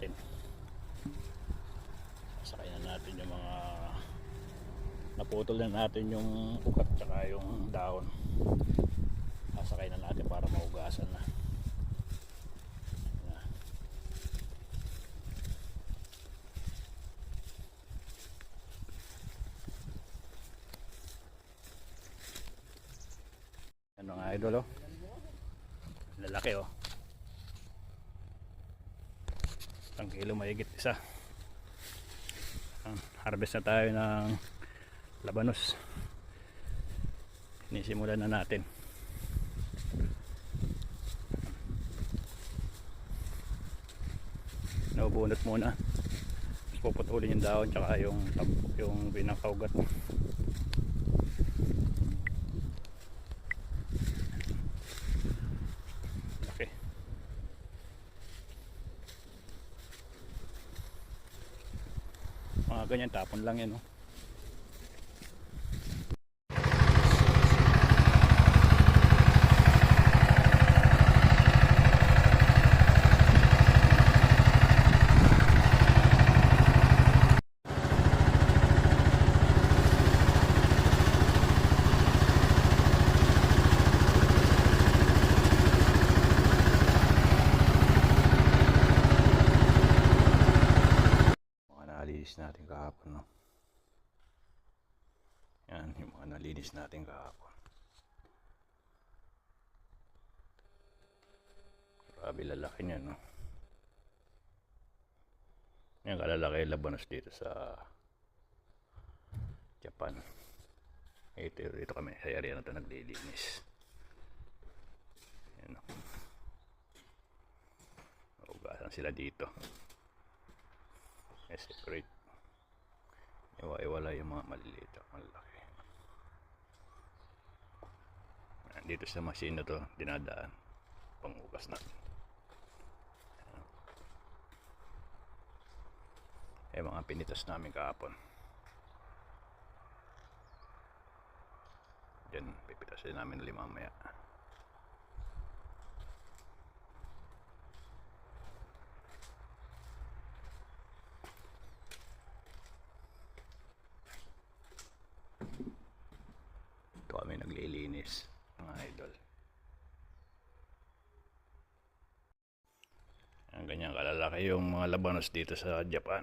natin. Sasakay na natin yung mga naputol na natin yung ukat tsaka yung daon sasakay na natin para maugasan na. Ano nga idol oh? Lalaki oh. Isang kilo mahigit isa. Harvest na tayo ng labanos. Inisimulan na natin. Nabunot muna. Puputulin yung dahon tsaka yung yung binakaugat mga ganyan tapon lang yan oh. mga nalinis natin kahapon no? Yan yung mga nalinis natin kahapon. Grabe lalaki niya no? Yan kalalaki labanos dito sa Japan. Ito dito kami sa area na ito naglilinis. Yan no? Ugasan sila dito. May separate iwa-iwala yung mga maliliit at malaki. Dito sa machine na to dinadaan. Pangugas natin eh mga pinitas namin kahapon. Dyan pipitasin namin ulit mamaya Ito kami naglilinis, mga idol. Ang ganyan kalalaki yung mga labanos dito sa Japan.